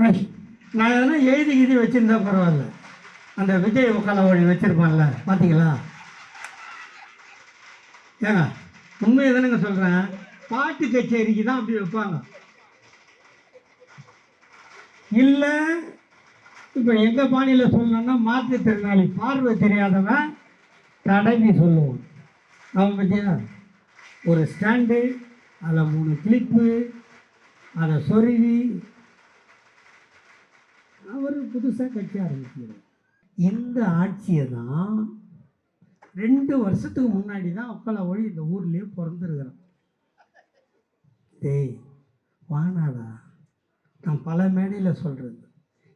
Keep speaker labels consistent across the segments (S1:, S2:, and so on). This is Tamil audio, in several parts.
S1: நான் எதனா எழுதி கிதி வச்சுருந்தா பரவாயில்ல. அந்த விஜய் உக்கால வச்சுருப்பான்ல பார்த்தீங்களா ஏங்க உண்மையை தானேங்க சொல்கிறேன் பாட்டு கச்சேரிக்கு தான் அப்படி வைப்பாங்க. இல்லை இப்போ எங்கள் பாணியில் சொல்லணும்னா மாற்றுத்திறனாளி பார்வை தெரியாதவன் தடவி சொல்லுவோம் அவன் பற்றியா ஒரு ஸ்டாண்டு அதில் மூணு கிளிப்பு அதை சொருவி அவர் புதுசாக கட்சி ஆரம்பிக்கிறார். இந்த ஆட்சியை தான் ரெண்டு வருஷத்துக்கு முன்னாடி தான் ஒக்கலை ஒழி இந்த ஊர்லேயே பிறந்துருக்குறான். டேய் வானாடா. நான் பல மேடையில் சொல்கிறது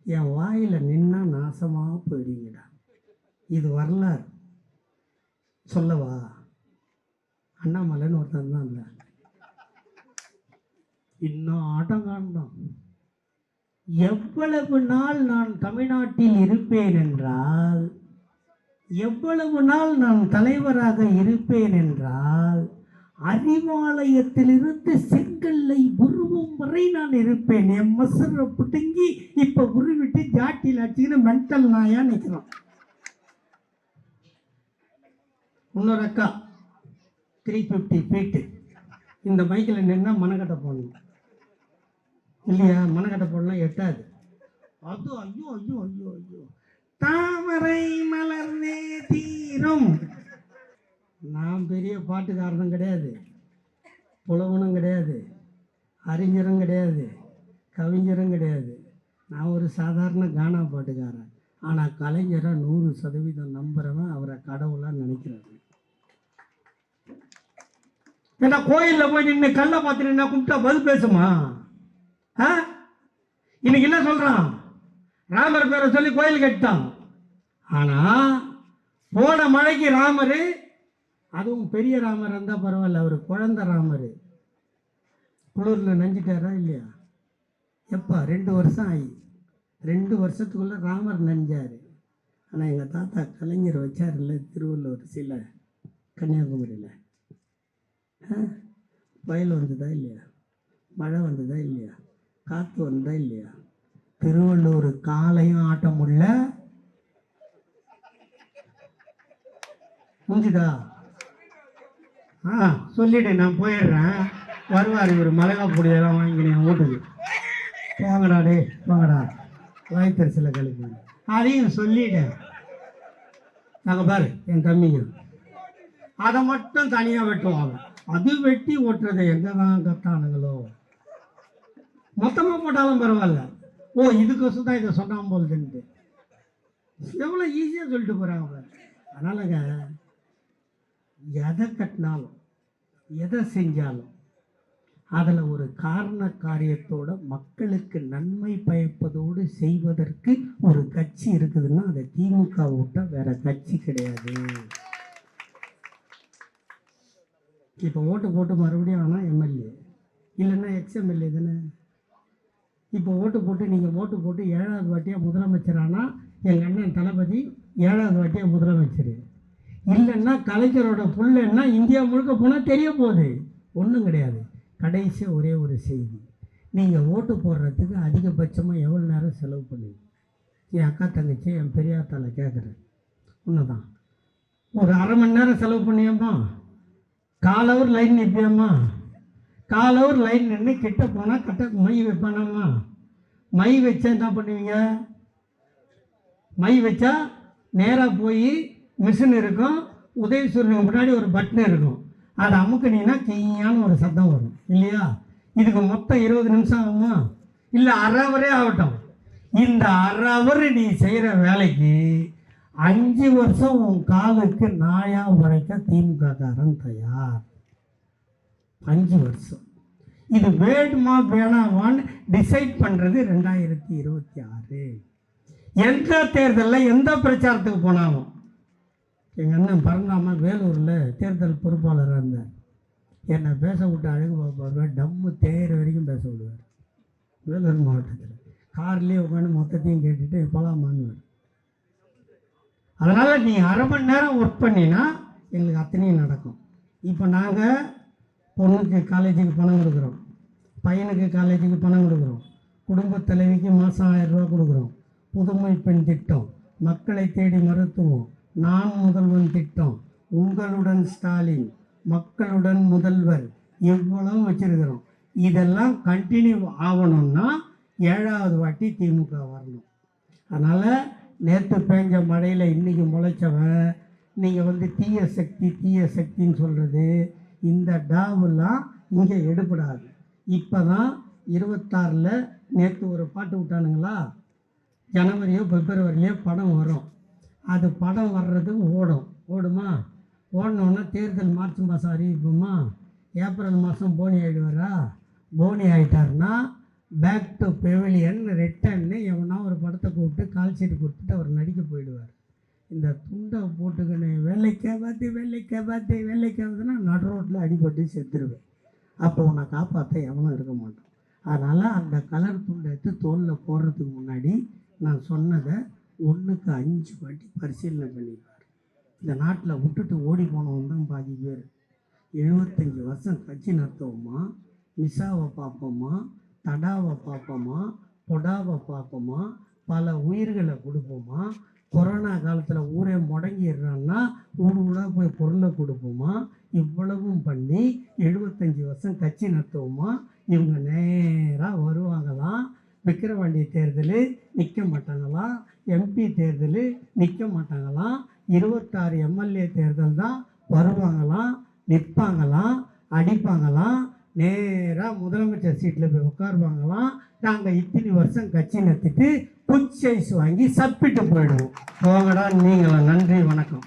S1: என் வாயில் நின்னா நாசமாக போயிடுங்கடா. இது வரலாறு. சொல்லவா? அண்ணாமலைன்னு ஒருத்தன் தான் இல்லை இன்னும் ஆட்டம் காணும் எவ்வளவு நாள் நான் தமிழ்நாட்டில் இருப்பேன் என்றால் எவ்வளவு நாள் நான் தலைவராக இருப்பேன் என்றால் அறிவாலயத்திலிருந்து செங்கல்லை உருவும் வரை நான் இருப்பேன். என் மசரை பிடுங்கி இப்ப உருவிட்டு ஜாட்டியில் அடிச்சுக்கின்னு மென்டல் நாயா நிற்கிறோம் இன்னொரு அக்கா த்ரீ ஃபிஃப்டி ஃபீட்டு இந்த பைக்கில் நின்னா மனக்கட்டை போடணும் இல்லையா? மனக்கட்டை போடலாம் எட்டாது. அது ஐயோ ஐயோ ஐயோ ஐயோ. தாமரை மலர்ந்தே தீரும் நான் பெரிய பாட்டுக்காரனும் கிடையாது. புலவனும் கிடையாது. அறிஞரும் கிடையாது. கவிஞரும் கிடையாது. நான் ஒரு சாதாரண கானா பாட்டுக்காரன். ஆனால் கலைஞரை நூறு சதவீதம் நம்புகிறவன் அவரை கடவுளாக நினைக்கிறாரு. ஏன்னா கோயிலில் போய் நின்று கல்லை பார்த்து நின்னா கும்பிட்டா பதில் பேசுமா? இன்னைக்கு என்ன சொல்றான்? ராமர் பேரை சொல்லி கோயில் கட்டான் ஆனா போன மழைக்கு ராமர் அதுவும் பெரிய ராமர் இருந்தால் பரவாயில்ல அவர் குழந்தை ராமர். குளிரில் நஞ்சிட்டாரா இல்லையா? எப்பா ரெண்டு வருஷம் ஆகி ரெண்டு வருஷத்துக்குள்ள ராமர் நஞ்சார். ஆனால் எங்கள் தாத்தா கலைஞர் வச்சார்ல திருவள்ளூர் சில கன்னியாகுமரியில். வயல் வந்ததா இல்லையா? மழை வந்ததா இல்லையா? காற்று வந்தா இல்லையா? திருவள்ளூர் காலையும் ஆட்ட முடியல. முடிஞ்சுதா ஆ சொல்லிட்டேன் நான் போயிடுறேன். வருவார் இவர் மிளகா பொடியெல்லாம் வாங்கி என் வீட்டுக்கு போங்கடா டே போங்கடா. வயிற்றுல கழிப்பு அதையும் சொல்லிட்டேன் நாங்கள் பாரு என் தம்பிங்க. அதை மட்டும் தனியாக வெட்டுவாங்க. அது வெட்டி ஓட்டுறது எங்கே தான் கத்தானுங்களோ? மொத்தமாக போட்டாலும் பரவாயில்ல. ஓ இதுக்கோசம் தான் இதை சொன்னான் போகுதுன்ட்டு எவ்வளோ ஈஸியாக சொல்லிட்டு போகிறாங்க அதனாலங்க எதை கட்டினாலும் எதை செஞ்சாலும் அதில் ஒரு காரண காரியத்தோட மக்களுக்கு நன்மை பயப்பதோடு செய்வதற்கு ஒரு கட்சி இருக்குதுன்னா அதை திமுக விட்டால் வேற கட்சி கிடையாது. இப்போ ஓட்டு போட்டு மறுபடியும் ஆனால் எம்எல்ஏ. இல்லைன்னா எக்ஸ்எம்எல்ஏ தானே? இப்போ ஓட்டு போட்டு நீங்கள் ஓட்டு போட்டு ஏழாவது வாட்டியாக முதலமைச்சர் ஆனால் எங்கள் அண்ணன் தளபதி ஏழாவது வாட்டியாக முதலமைச்சர். இல்லைன்னா கலைஞரோட புள்ளன்னா இந்தியா முழுக்க போனால் தெரிய போகுது. ஒன்றும் கிடையாது. கடைசியாக ஒரே ஒரு செய்தி. நீங்கள் ஓட்டு போடுறதுக்கு அதிகபட்சமாக எவ்வளோ நேரம் செலவு பண்ணுவீங்க? என் அக்கா தங்கச்சி என் பெரியாத்தால கேட்குறேன் உண்மைதான். ஒரு அரை மணி நேரம் செலவு பண்ணியம்மா? கால் ஹவர் லைன் நிற்பியம்மா காலவர் லைன் நின்று கிட்ட போனால் கட்ட மை வைப்பானாம்மா மை வச்சா என்ன பண்ணுவீங்க? மை வச்சா நேராக போய் மிஷின் இருக்கும் உதயசூரியனுக்கு முன்னாடி ஒரு பட்டன் இருக்கும். அதை அமுக்குனீங்கன்னா கீயான ஒரு சத்தம் வரும். இல்லையா? இதுக்கு மொத்தம் இருபது நிமிஷம் ஆகுமா? இல்லை அரை ஆகட்டும். இந்த அரை நீ செய்கிற வேலைக்கு அஞ்சு வருஷம் உன் காலுக்கு நாயாக உழைக்க திமுக காரன் தயார். அஞ்சு வருஷம். இது வேணுமா வேணாமான்னு டிசைட் பண்ணுறது ரெண்டாயிரத்தி இருபத்தி ஆறு. எந்த தேர்தலில் எந்த பிரச்சாரத்துக்கு போனாலும் எங்கள் அண்ணன் பரந்தாம வேலூரில் தேர்தல் பொறுப்பாளராக இருந்தார். என்னை பேச விட்டு அழகு பார்ப்பார் டம்மு தேயிற வரைக்கும் பேச விடுவார். வேலூர் மாவட்டத்தில். கார்லேயே உட்காந்து மொத்தத்தையும் கேட்டுட்டு போகலாமான்னு அதனால் நீ அரை மணி நேரம் ஒர்க் பண்ணினா எங்களுக்கு அத்தனையும் நடக்கும். இப்போ நாங்கள் பொண்ணுக்கு காலேஜுக்கு பணம் கொடுக்குறோம். பையனுக்கு காலேஜுக்கு பணம் கொடுக்குறோம். குடும்பத் தலைவிக்கு மாதம் ஆயிரம் கொடுக்குறோம். புதுமை பெண் திட்டம். மக்களை தேடி மருத்துவம். நான் முதல்வன் திட்டம். உங்களுடன் ஸ்டாலின். மக்களுடன் முதல்வர். எவ்வளவு வச்சிருக்கிறோம். இதெல்லாம் கண்டினியூ ஆகணும்னா ஏழாவது வாட்டி திமுக வரணும். அதனால் நேற்று பெஞ்ச மழையில் இன்றைக்கி முளைச்சவன். நீங்கள் வந்து தீய சக்தி தீய சக்தின்னு சொல்கிறது இந்த டாவெல்லாம் இங்கே எடுபடாது. இப்போ தான் இருபத்தாறில் நேற்று ஒரு பாட்டு விட்டானுங்களா? ஜனவரியோ பிப்ரவரியிலையோ படம் வரும். அது படம் வர்றது ஓடும். ஓடுமா? ஓடணுன்னா தேர்தல் மார்ச் மாதம் அறிவிப்போமா? ஏப்ரல் மாதம் போனி ஆகிடுவாரா போனி ஆகிட்டாருன்னா பேக் டு பெவிலியன் ரிட்டன்னு எவனா ஒரு படத்தை கூப்பிட்டு கால் சீட்டு கொடுத்துட்டு அவர் நடிக்க போயிடுவார். இந்த துண்டை போட்டுக்கின்னு வெள்ளைக்கா பார்த்து வெள்ளைக்கா பார்த்து வெள்ளைக்கா பார்த்துன்னா நடு ரோட்டில் அடிபட்டு செத்துருவேன். அப்போ உன்னை காப்பாற்ற எவனும் இருக்க மாட்டான். அதனால் அந்த கலர் துண்டை எடுத்து தோலில் போடுறதுக்கு முன்னாடி நான் சொன்னதை ஒன்றுக்கு அஞ்சு வாட்டி பரிசீலனை பண்ணிப்பார் இந்த நாட்டில் விட்டுட்டு ஓடி போனவன் தான் பாதி பேர். எழுபத்தஞ்சி வருஷம் கட்சி நடத்துவோமா மிசாவை பார்ப்போமா தடாவை பார்ப்போமா பொடாவை பார்ப்போமா பல உயிர்களை கொடுப்போமா கொரோனா காலத்தில் ஊரே முடங்கிடுறான்னா ஊடு ஊடாக போய் பொருளை கொடுப்போமா? இவ்வளவும் பண்ணி எழுபத்தஞ்சி வருஷம் கட்சி நடத்துவோமா? இவங்க நேராக வருவாங்களாம் விக்கிரவாண்டி தேர்தல் நிற்க மாட்டாங்களாம் எம்பி தேர்தல் நிற்க மாட்டாங்களாம் இருபத்தாறு எம்எல்ஏ தேர்தல் தான் வருவாங்களாம் நிற்பாங்களாம் அடிப்பாங்களாம் நேராக முதலமைச்சர் சீட்டில் போய் உட்காருவாங்களாம் நாங்கள் இத்தனை வருஷம் கட்சி நிறுத்திட்டு புச்சைஸ் வாங்கி சப்பிட்டு போயிடுவோம். போகடா நீங்களா நன்றி வணக்கம்.